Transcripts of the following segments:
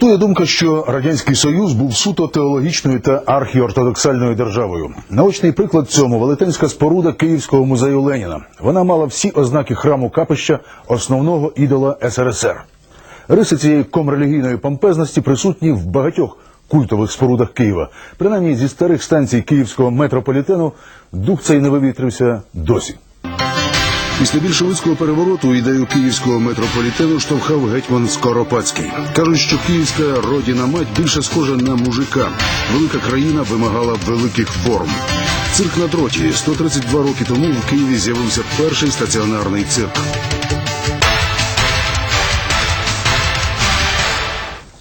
Побутує думка, що радянський союз був суто теологічною та архіортодоксальною державою. Наочний приклад цьому велетенська споруда Київського музею Леніна. Вона мала всі ознаки храму капища основного ідола СРСР. Риси цієї комрелігійної помпезності присутні в багатьох культових спорудах Києва. Принаймні зі старих станцій київського метрополітену дух цей не вивітрився досі. Після більшовицького перевороту ідею київського метрополітену штовхав гетьман Скоропадський. Кажуть, що київська родіна мать більше схожа на мужика. Велика країна вимагала великих форм. Цирк на дроті 132 роки тому в Києві з'явився перший стаціонарний цирк.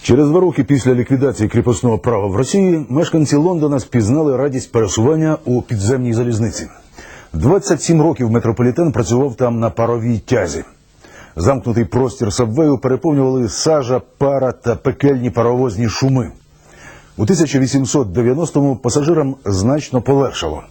Через два роки після ліквідації кріпосного права в Росії мешканці Лондона спізнали радість пересування у підземній залізниці. 27 років метрополітен працював там на паровій тязі. Замкнутий простір сабвею переповнювали сажа, пара та пекельні паровозні шуми. У 1890-му пасажирам значно полегшало.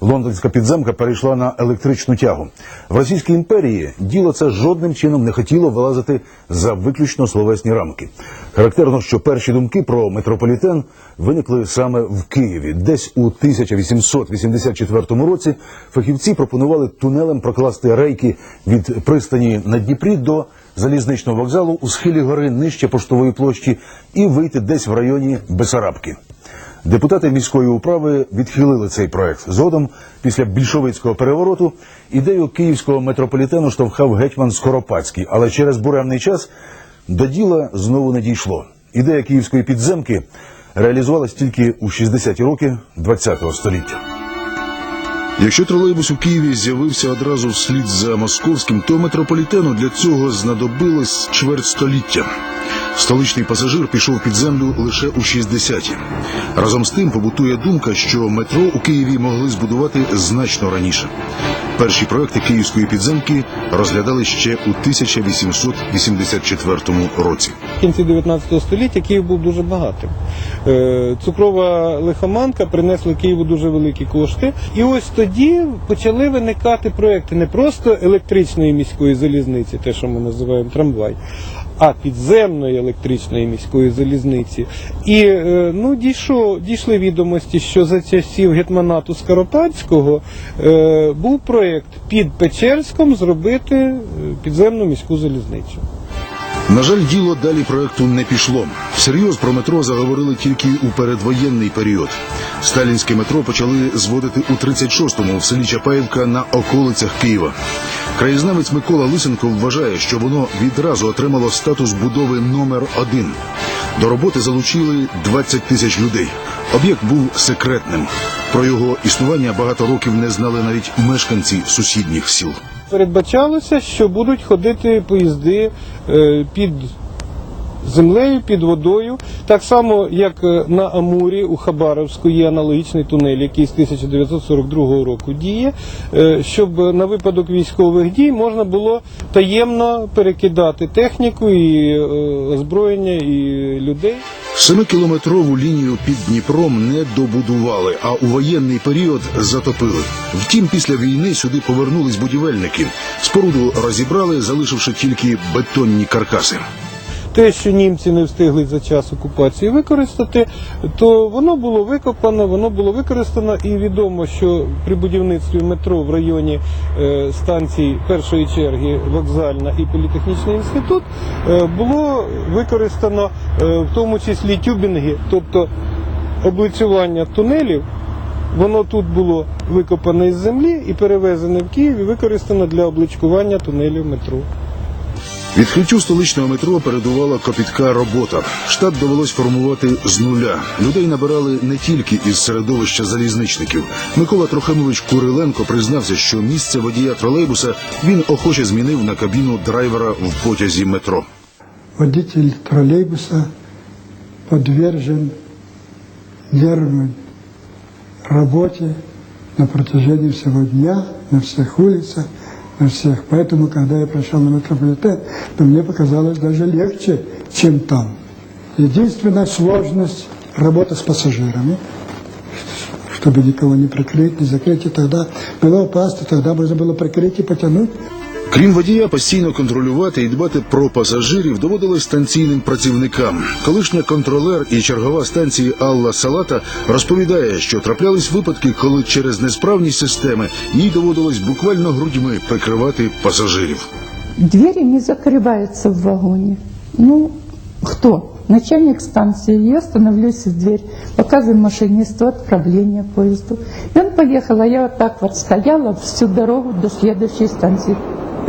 Лондонська підземка перейшла на електричну тягу. В Російській імперії діло це жодним чином не хотіло вилазити за виключно словесні рамки. Характерно, що перші думки про метрополітен виникли саме в Києві. Десь у 1884 році фахівці пропонували тунелем прокласти рейки від пристані на Дніпрі до залізничного вокзалу у схилі гори нижче поштової площі і вийти десь в районі Бесарабки. Депутати міської управи відхилили цей проект. Згодом, після більшовицького перевороту, ідею київського метрополітену штовхав гетьман Скоропадський, але через буремний час до діла знову не дійшло. Ідея київської підземки реалізувалась тільки у 60-ті роки ХХ століття. Якщо тролейбус у Києві з'явився одразу вслід за московським, то метрополітену для цього знадобилось чверть століття. Столичний пасажир пішов під землю лише у 60-ті. Разом з тим побутує думка, що метро у Києві могли збудувати значно раніше. Перші проекти київської підземки розглядали ще у 1884 році. В кінці 19 століття Київ був дуже багатим. Е, Цукрова лихоманка принесла Києву дуже великі кошти. І ось тоді почали виникати проекти не просто електричної міської залізниці, те, що ми називаємо трамвай. А підземної електричної міської залізниці. І е, ну, дійшло, дійшли відомості, що за часів гетманату Скоропадського е, був проєкт під Печерськом зробити е, підземну міську залізницю. На жаль, діло далі проекту не пішло. Всерйоз про метро заговорили тільки у передвоєнний період. Сталінське метро почали зводити у 36-му в селі Чапаївка на околицях Києва. Краєзнавець Микола Лисенко вважає, що воно відразу отримало статус будови номер один. До роботи залучили 20 тисяч людей. Об'єкт був секретним. Про його існування багато років не знали навіть мешканці сусідніх сіл. Передбачалося, що будуть ходити поїзди е, під землею, під водою. Так само, як е, на Амурі у Хабаровську є аналогічний тунель, який з 1942 року діє, е, щоб на випадок військових дій можна було таємно перекидати техніку і е, озброєння і людей. Семикілометрову лінію під Дніпром не добудували, а у воєнний період затопили. Втім, після війни сюди повернулись будівельники. Споруду розібрали, залишивши тільки бетонні каркаси. Те, що німці не встигли за час окупації використати, то воно було викопано, воно було використано, і відомо, що при будівництві метро в районі е, станцій першої черги вокзальна і політехнічний інститут е, було використано е, в тому числі тюбінги, тобто облицювання тунелів. Воно тут було викопане із землі і перевезене в Київ і використано для обличкування тунелів метро. Відкриттю столичного метро передувала копітка робота. Штат довелось формувати з нуля. Людей набирали не тільки із середовища залізничників. Микола Трохимович Куриленко признався, що місце водія тролейбуса він охоче змінив на кабіну драйвера в потязі метро. водитель троллейбуса подвержен нервной работе на протяжении всего дня, на всех улицах, на всех. Поэтому, когда я пришел на метрополитен, то мне показалось даже легче, чем там. Единственная сложность – работа с пассажирами, чтобы никого не прикрыть, не закрыть. И тогда было опасно, тогда можно было прикрыть и потянуть. Крім водія, постійно контролювати і дбати про пасажирів доводилось станційним працівникам. Колишня контролер і чергова станції Алла Салата розповідає, що траплялись випадки, коли через несправність системи їй доводилось буквально грудьми прикривати пасажирів. Двери не закрываются в вагоне. Ну, кто? Начальник станции. Я становлюсь в дверь, показываю машинисту отправление поезду. И он поехал, а я вот так вот стояла всю дорогу до следующей станции.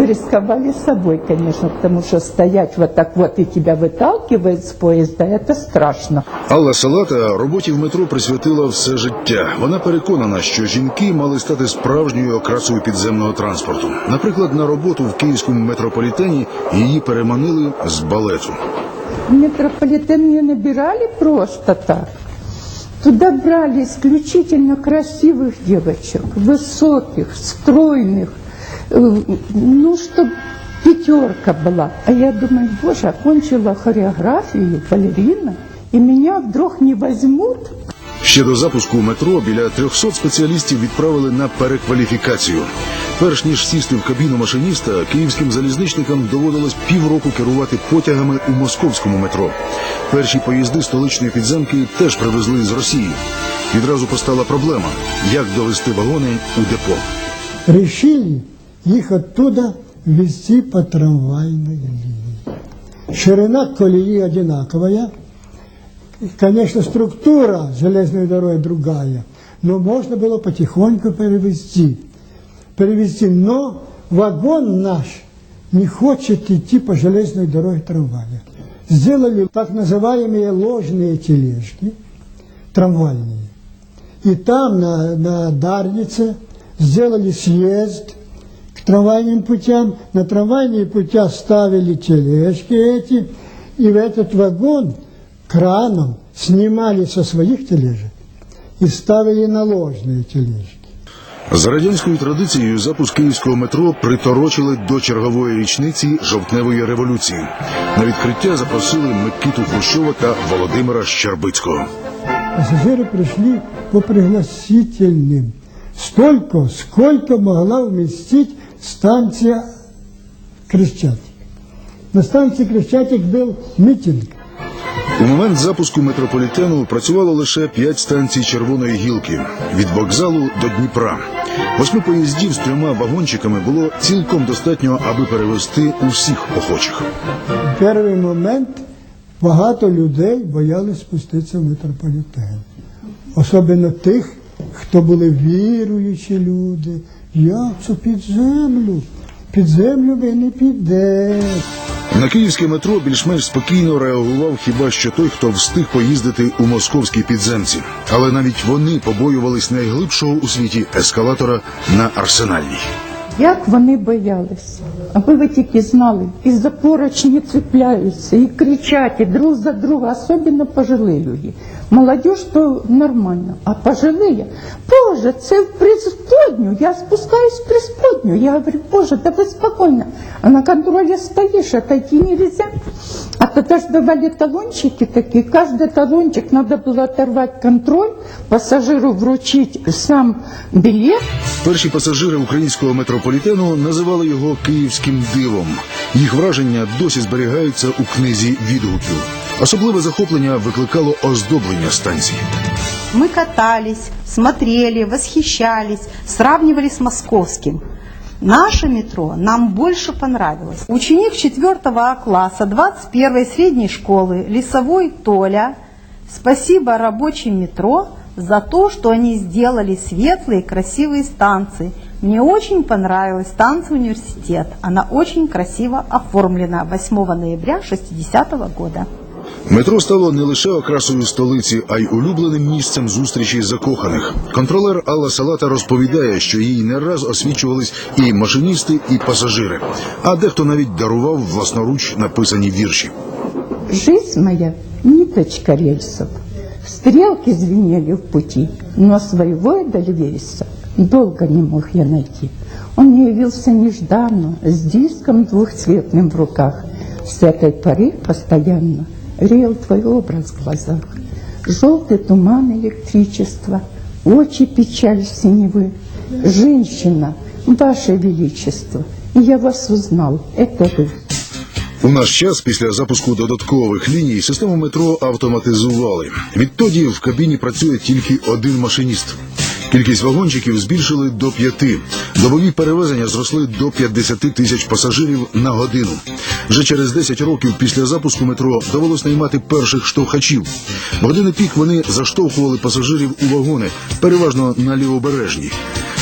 Рисковали с собой, конечно, потому что стоять вот так вот и тебя выталкивает с поезда, это страшно. Алла Салата роботі в метро присвятила все життя. Вона переконана, що жінки мали стати справжньою окрасою підземного транспорту. Наприклад, на роботу в київському метрополітені її переманили з балету. В метрополитен не набирали просто так. Туда брали исключительно красивых девочек, высоких, стройных, э, ну, чтобы пятерка была. А я думаю, боже, окончила хореографию, балерина, и меня вдруг не возьмут. Ще до запуску метро біля 300 спеціалістів відправили на перекваліфікацію. Перш ніж сісти в кабіну машиніста, київським залізничникам доводилось півроку керувати потягами у московському метро. Перші поїзди столичної підземки теж привезли з Росії. Відразу постала проблема, як довести вагони у депо. Решили их оттуда везти по трамвайной линии. Ширина колеи одинаковая. Конечно, структура железной дороги другая, но можно было потихоньку перевести. Перевести, но вагон наш не хочет идти по железной дороге трамвая. Сделали так называемые ложные тележки, трамвайные. И там, на, на Дарнице, сделали съезд трамвайным путям. На трамвайные путя ставили тележки эти, и в этот вагон краном снимали со своих тележек и ставили на ложные тележки. За радянською традицією запуск київського метро приторочили до чергової річниці жовтневої революції. На відкриття запросили Микиту Хрущова та Володимира Щербицького. Пассажиры пришли по пригласительным. Столько, сколько могла вместить станция Крещатик. На станции Крещатик был митинг. У момент запуску метрополітену працювало лише п'ять станцій червоної гілки від вокзалу до Дніпра. Восьми поїздів з трьома вагончиками було цілком достатньо, аби перевезти усіх охочих. В перший момент багато людей боялись спуститися в метрополітен. Особливо тих, хто були віруючі люди. Як це під землю? Під землю ви не підете. На київське метро більш-менш спокійно реагував хіба що той, хто встиг поїздити у московській підземці. Але навіть вони побоювались найглибшого у світі ескалатора на арсенальній. Як вони боялися, аби ви тільки знали, і за поручні цепляються, і кричать, і друг за друга, особливо пожилі люди. Молодежь то нормально, а пожилые, Боже, це в преисподнюю, я спускаюсь в преисподнюю. Я говорю, Боже, да вы спокойно. А на контроле стоишь, отойти нельзя. А тогда ж давали талончики такие, каждый талончик надо было оторвать контроль, пассажиру вручить сам билет, Перші пасажири українського метрополітену називали його київським дивом. Їх враження досі зберігаються у книзі відгуків. Особливе захоплення викликало оздоблення станції. Мы катались, смотрели, восхищались, сравнивали с московским. Наше метро нам больше понравилось. Ученик 4 класса 21 средней школы Лесовой Толя. Спасибо рабочим метро за то, что они сделали светлые красивые станции. Мне очень понравилась станция университет. Она очень красиво оформлена 8 ноября 60 года. Метро стало не лише окрасою столиці, а й улюбленим місцем зустрічі закоханих. Контролер Алла Салата розповідає, що їй не раз освічувались і машиністи, і пасажири. А дехто навіть дарував власноруч написані вірші. Жизнь моя – ниточка рельсов. Стрелки звенели в пути, но своего эдельвейса долго не мог я найти. Он не явился нежданно, с диском двухцветным в руках. С этой поры постоянно реял твой образ в глазах. Желтый туман электричества, очи печаль синевы. Женщина, ваше величество, и я вас узнал. Это вы. У наш час після запуску додаткових ліній систему метро автоматизували. Відтоді в кабіні працює тільки один машиніст. Кількість вагончиків збільшили до п'яти. Добові перевезення зросли до 50 тисяч пасажирів на годину. Вже через 10 років після запуску метро довелось наймати перших штовхачів. В години пік вони заштовхували пасажирів у вагони, переважно на лівобережній.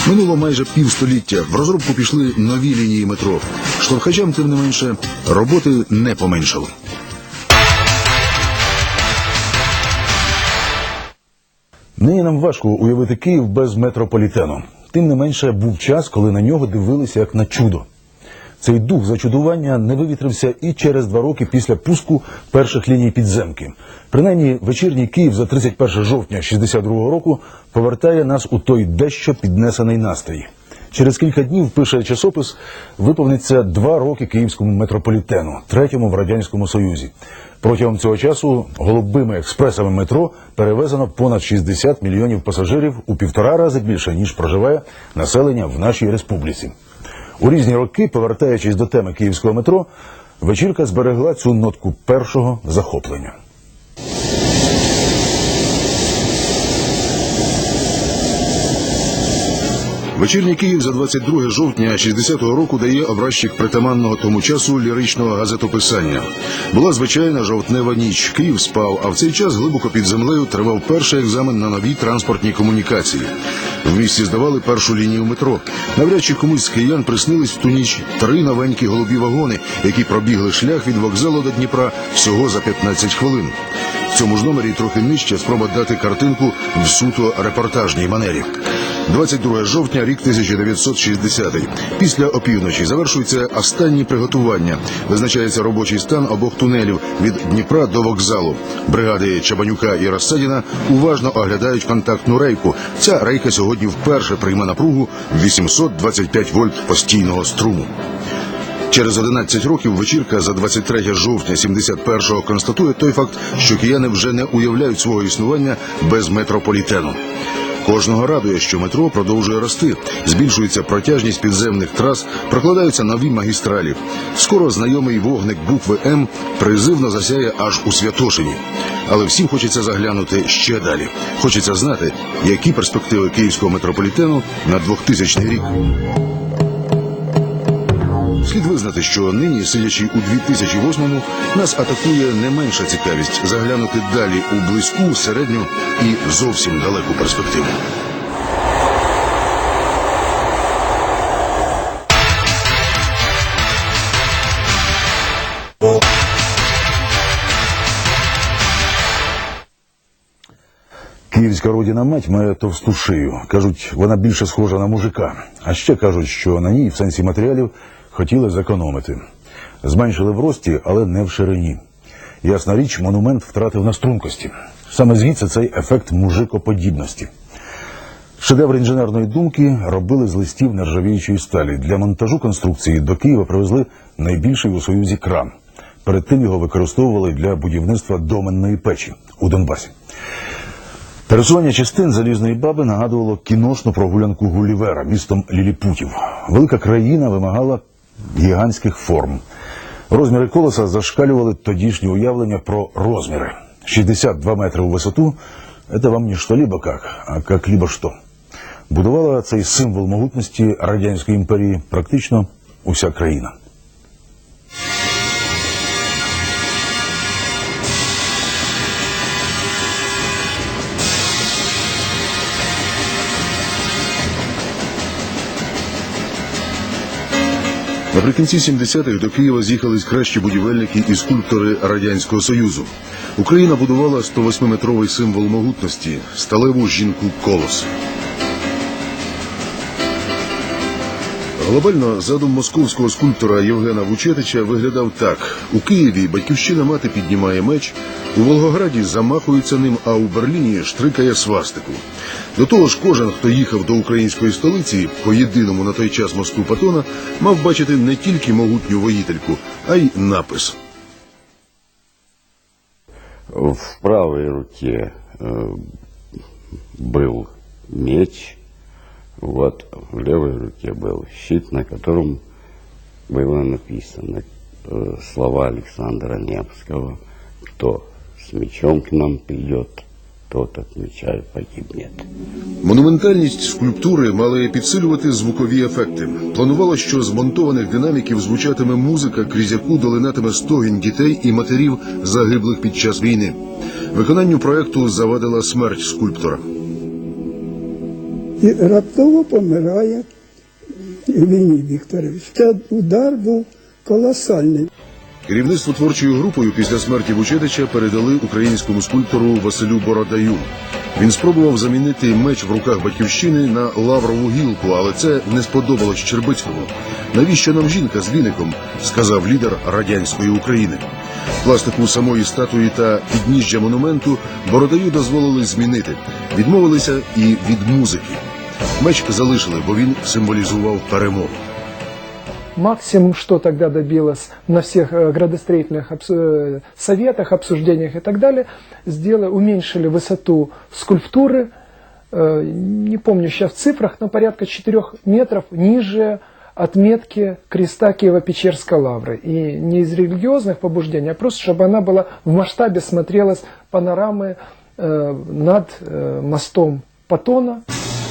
Минуло майже півстоліття. В розробку пішли нові лінії метро. Штовхачам, тим не менше, роботи не поменшало. Нині нам важко уявити Київ без метрополітену. Тим не менше, був час, коли на нього дивилися як на чудо. Цей дух зачудування не вивітрився і через два роки після пуску перших ліній підземки. Принаймні, вечірній Київ за 31 жовтня 62-го року повертає нас у той дещо піднесений настрій. Через кілька днів пише часопис, виповниться два роки київському метрополітену, третьому в радянському союзі. Протягом цього часу голубими експресами метро перевезено понад 60 мільйонів пасажирів у півтора рази більше ніж проживає населення в нашій республіці. У різні роки, повертаючись до теми київського метро, вечірка зберегла цю нотку першого захоплення. Вечірній Київ за 22 жовтня 60-го року дає образчик притаманного тому часу ліричного газетописання. Була звичайна жовтнева ніч. Київ спав, а в цей час глибоко під землею тривав перший екзамен на нові транспортні комунікації. В місті здавали першу лінію метро. Навряд чи комусь з киян приснились в ту ніч три новенькі голубі вагони, які пробігли шлях від вокзалу до Дніпра всього за 15 хвилин. Цьому ж номері трохи нижче спроба дати картинку в суто репортажній манері. 22 жовтня, рік 1960. Після опівночі завершуються останні приготування. Визначається робочий стан обох тунелів від Дніпра до вокзалу. Бригади Чабанюка і Розсадіна уважно оглядають контактну рейку. Ця рейка сьогодні вперше прийме напругу 825 вольт постійного струму. Через 11 років вечірка за 23 жовтня 71-го констатує той факт, що кияни вже не уявляють свого існування без метрополітену. Кожного радує, що метро продовжує рости, збільшується протяжність підземних трас, прокладаються нові магістралі. Скоро знайомий вогник букви М призивно засяє аж у Святошині. Але всім хочеться заглянути ще далі. Хочеться знати, які перспективи київського метрополітену на 2000 рік. Слід визнати, що нині, сидячи у 2008-му, нас атакує не менша цікавість заглянути далі у близьку, середню і зовсім далеку перспективу. Київська родина мать має товсту шию. Кажуть, вона більше схожа на мужика. А ще кажуть, що на ній в сенсі матеріалів хотіли зекономити. Зменшили в рості, але не в ширині. Ясна річ, монумент втратив на стрункості. Саме звідси цей ефект мужикоподібності. Шедевр інженерної думки робили з листів нержавіючої сталі. Для монтажу конструкції до Києва привезли найбільший у Союзі кран. Перед тим його використовували для будівництва доменної печі у Донбасі. Пересування частин залізної баби нагадувало кіношну прогулянку Гулівера містом Ліліпутів. Велика країна вимагала гігантських форм. Розміри колеса зашкалювали тодішні уявлення про розміри. 62 метри у висоту – це вам не що-либо как, а как либо що. Будувала цей символ могутності Радянської імперії практично уся країна. Наприкінці 70-х до Києва з'їхались кращі будівельники і скульптори Радянського Союзу. Україна будувала 108-метровий символ могутності сталеву жінку колос. Глобально задум московського скульптора Євгена Вучетича виглядав так: у Києві батьківщина мати піднімає меч, у Волгограді замахується ним, а у Берліні штрикає свастику. До того ж, кожен, хто їхав до української столиці по єдиному на той час мосту Патона, мав бачити не тільки могутню воїтельку, а й напис. В правой руке э, был меч, вот в левой руке был щит, на котором было написано э, слова Александра Невского «Кто с мечом к нам придет, тот, отмечаю, погибнет». Монументальність скульптури мали підсилювати звукові ефекти. Планувало, що з монтованих динаміків звучатиме музика, крізь яку долинатиме стогін дітей і матерів, загиблих під час війни. Виконанню проекту завадила смерть скульптора. І раптово помирає Євгеній Вікторович. Це удар був колосальний. Керівництво творчою групою після смерті Вучетича передали українському скульптору Василю Бородаю. Він спробував замінити меч в руках батьківщини на лаврову гілку, але це не сподобалось Щербицькому. Навіщо нам жінка з віником? сказав лідер радянської України. Пластику самої статуї та підніжжя монументу Бородаю дозволили змінити. Відмовилися і від музики. Меч залишили, бо він символізував перемогу. Максимум, что тогда добилось на всех э, градостроительных э, советах, обсуждениях и так далее, сделали, уменьшили высоту скульптуры, э, не помню сейчас в цифрах, но порядка 4 метров ниже отметки креста Киево-Печерской лавры. И не из религиозных побуждений, а просто, чтобы она была в масштабе смотрелась панорамы над мостом Патона.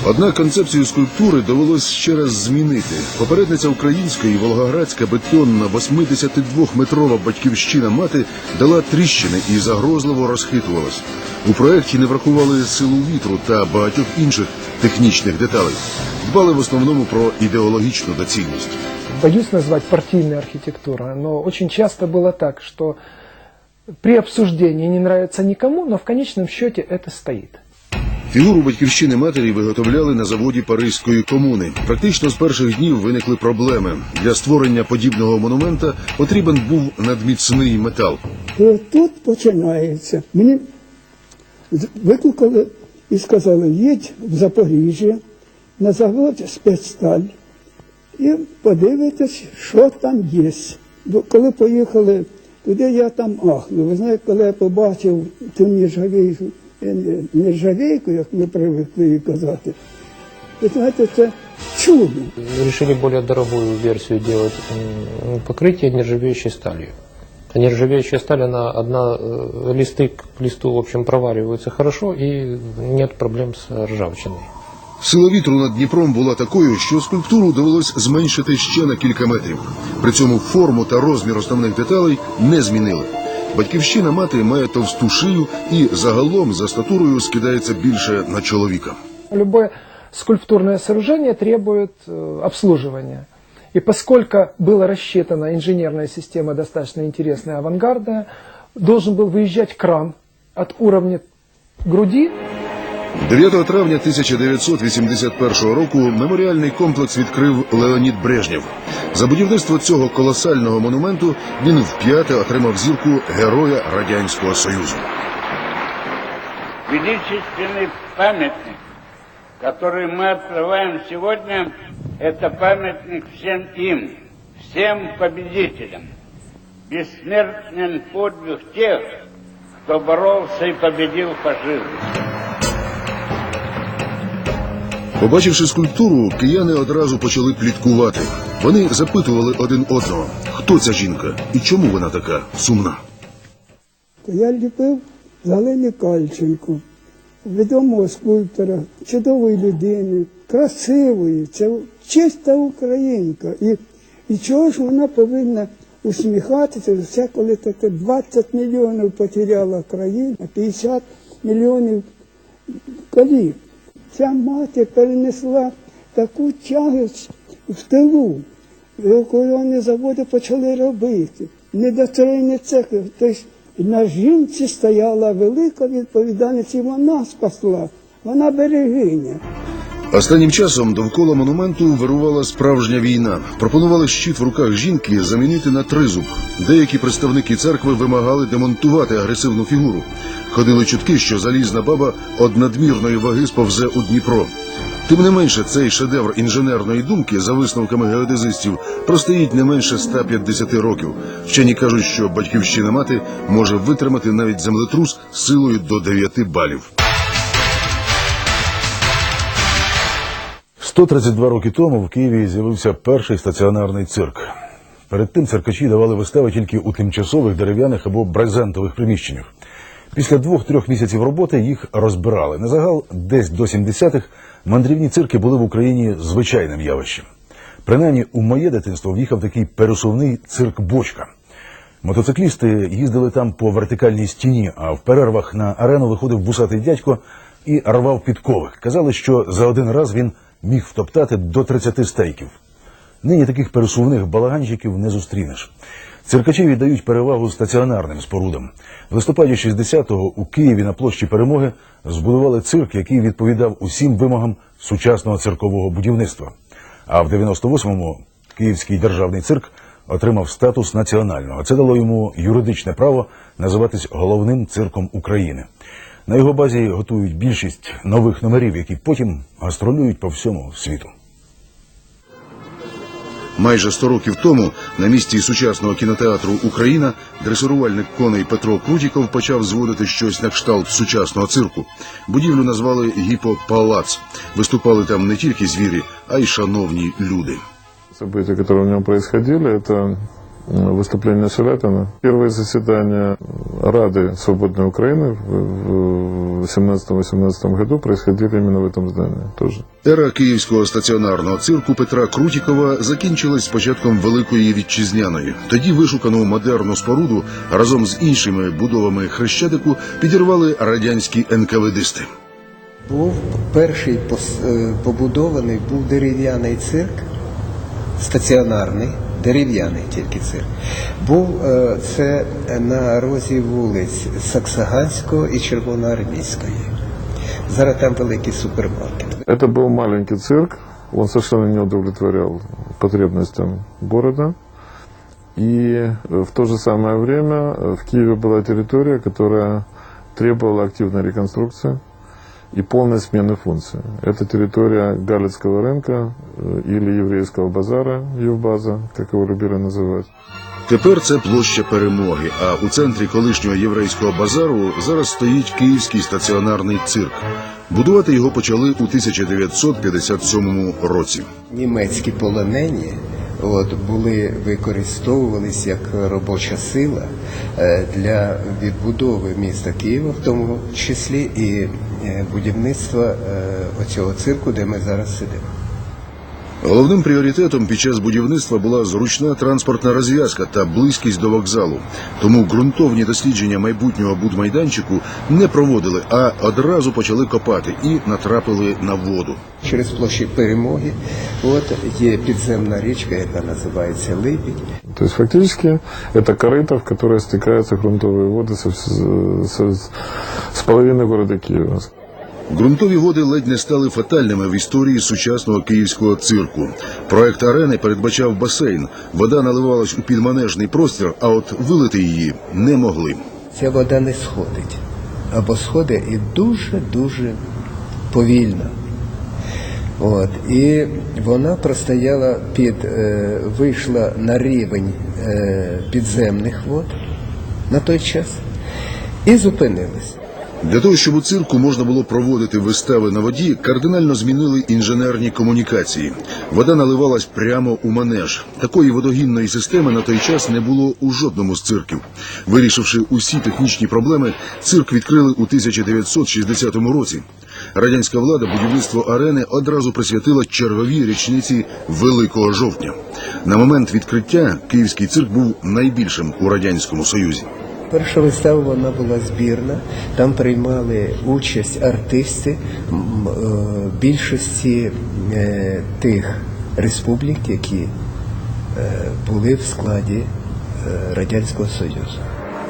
Однак концепцію скульптури довелось ще раз змінити. Попередниця української волгоградська бетонна 82-метрова батьківщина мати дала тріщини і загрозливо розхитувалась. У проєкті не врахували силу вітру та багатьох інших технічних деталей. Дбали в основному про ідеологічну доцільність. боюсь назвать партийной архитектурой, но очень часто было так, что при обсуждении не нравится никому, но в конечном счете это стоит. Фігуру батьківщини матері виготовляли на заводі Паризької комуни. Практично з перших днів виникли проблеми. Для створення подібного монумента потрібен був надміцний метал. Тут починається. Мені викликали і сказали, їдь в Запоріжжя на завод спецсталь і подивитись, що там є. Бо коли поїхали туди, я там ахнув. Ви знаєте, коли я побачив ту е, нержавійку, як ми привикли її казати, ви знаєте, це чудо. решили более дорогую версию делать м, покрытие нержавеющей сталью. А нержавеющая сталь, она одна э, листы к листу, в общем, провариваются хорошо и нет проблем с ржавчиной. Сила вітру над Дніпром була такою, що скульптуру довелось зменшити ще на кілька метрів. При цьому форму та розмір основних деталей не змінили. Батьківщина мати має товсту шию і загалом за статурою скидається більше на чоловіка. Любое скульптурное сооружение требует э, обслуживания. И поскольку была рассчитана инженерная система достаточно интересная, авангардная, должен был выезжать кран от уровня груди 9 травня 1981 року меморіальний комплекс відкрив Леонід Брежнєв. За будівництво цього колосального монументу він вп'яте отримав зірку Героя Радянського Союзу. Величественный памятник, который мы открываем сегодня, это памятник всем им, всем победителям. Бессмертен подвиг тех, кто боролся и победил фашизм. Побачивши скульптуру, кияни одразу почали пліткувати. Вони запитували один одного, хто ця жінка і чому вона така сумна. Я ліпив з Галини Кальченко, відомого скульптора, чудової людини, красивої, це чиста українка. І, і чого ж вона повинна усміхатися, все, коли таке 20 мільйонів потеряла країна, 50 мільйонів колів. Ця мати перенесла таку тягость в тилу, коли заводи почали робити. Недостроєння цехи. Тобто на жінці стояла велика відповідальність, і вона спасла, вона берегиня. Останнім часом довкола монументу вирувала справжня війна. Пропонували щит в руках жінки замінити на тризуб. Деякі представники церкви вимагали демонтувати агресивну фігуру. Ходили чутки, що залізна баба од надмірної ваги сповзе у Дніпро. Тим не менше, цей шедевр інженерної думки, за висновками геодезистів, простоїть не менше 150 років. Вчені кажуть, що батьківщина мати може витримати навіть землетрус силою до 9 балів. 132 роки тому в Києві з'явився перший стаціонарний цирк. Перед тим циркачі давали вистави тільки у тимчасових дерев'яних або брезентових приміщеннях. Після двох-трьох місяців роботи їх розбирали. На загал, десь до 70-х, мандрівні цирки були в Україні звичайним явищем. Принаймні, у моє дитинство в'їхав такий пересувний цирк Бочка. Мотоциклісти їздили там по вертикальній стіні, а в перервах на арену виходив бусатий дядько і рвав підкови. Казали, що за один раз він міг втоптати до 30 стейків. Нині таких пересувних балаганчиків не зустрінеш. Циркачі віддають перевагу стаціонарним спорудам. В листопаді 60-го у Києві на площі Перемоги збудували цирк, який відповідав усім вимогам сучасного циркового будівництва. А в 98-му Київський державний цирк отримав статус національного. Це дало йому юридичне право називатись головним цирком України. На його базі готують більшість нових номерів, які потім гастролюють по всьому світу. Майже 100 років тому на місці сучасного кінотеатру Україна дресирувальник коней Петро Крутіков почав зводити щось на кшталт сучасного цирку. Будівлю назвали Гіпопалац. Виступали там не тільки звірі, а й шановні люди. События, которые в нем происходили, это м, выступление Шаляпина. Первое заседание Рады Свободной Украины в 17-18 году происходили именно в этом здании тоже. Ера київського стаціонарного цирку Петра Крутікова закінчилась з початком Великої Вітчизняної. Тоді вишукану модерну споруду разом з іншими будовами хрещатику підірвали радянські НКВДисти. Був перший пос- е, побудований був дерев'яний цирк, стаціонарний, дерев'яний тільки цирк. Був е, це на розі вулиць Саксаганського і Червоноармійської. Зараз там великий супермаркет. Это был маленький цирк, он совершенно не удовлетворял потребностям города. И э, в то же самое время э, в Киеве была территория, которая требовала активной реконструкции и полной смены функций. Это территория Галицкого рынка э, или еврейского базара, Евбаза, как его любили называть. Тепер це площа перемоги. А у центрі колишнього єврейського базару зараз стоїть київський стаціонарний цирк. Будувати його почали у 1957 році. Німецькі полонені от, були використовувалися як робоча сила е, для відбудови міста Києва, в тому числі і е, будівництва е, оцього цирку, де ми зараз сидимо. Головним пріоритетом під час будівництва була зручна транспортна розв'язка та близькість до вокзалу. Тому ґрунтовні дослідження майбутнього будмайданчику не проводили, а одразу почали копати і натрапили на воду. Через площі перемоги от, є підземна річка, яка називається Липідь. То есть фактически это корыто, в которое стекаются грунтовые воды со, вс- со- с половины города Киева. Ґрунтові води ледь не стали фатальними в історії сучасного київського цирку. Проект арени передбачав басейн. Вода наливалась у підманежний простір, а от вилити її не могли. Ця вода не сходить. Або сходить і дуже-дуже повільно. От. І вона простояла під, е, вийшла на рівень е, підземних вод на той час і зупинилась. Для того, щоб у цирку можна було проводити вистави на воді, кардинально змінили інженерні комунікації. Вода наливалась прямо у манеж. Такої водогінної системи на той час не було у жодному з цирків. Вирішивши усі технічні проблеми, цирк відкрили у 1960 році. Радянська влада будівництво арени одразу присвятила черговій річниці Великого жовтня. На момент відкриття київський цирк був найбільшим у радянському союзі. Перша вистава вона була збірна. Там приймали участь артисти е, більшості е, тих республік, які е, були в складі Радянського Союзу.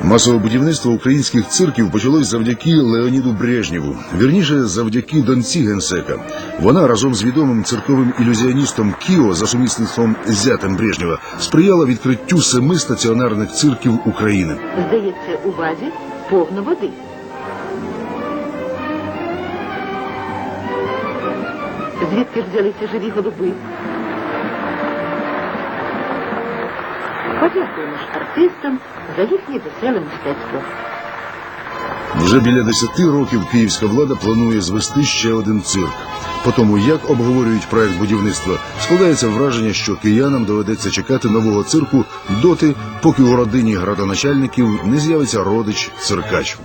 Масове будівництво українських цирків почалось завдяки Леоніду Брежнєву, вірніше завдяки доньці генсека. Вона разом з відомим цирковим ілюзіоністом Кіо за сумісництвом зятем Брежнєва сприяла відкриттю семи стаціонарних цирків України. Здається, у вазі повно води. Звідки взялися живі голуби? Подякуємо ж артистам за їхнє веселе мистецтво. Вже біля 10 років київська влада планує звести ще один цирк. По тому, як обговорюють проект будівництва, складається враження, що киянам доведеться чекати нового цирку доти, поки у родині градоначальників не з'явиться родич циркач.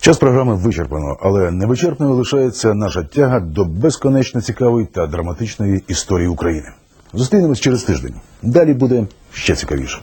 Час програми вичерпано, але невичерпною лишається наша тяга до безконечно цікавої та драматичної історії України. Зустрінемось через тиждень. Далі буде ще цікавіше.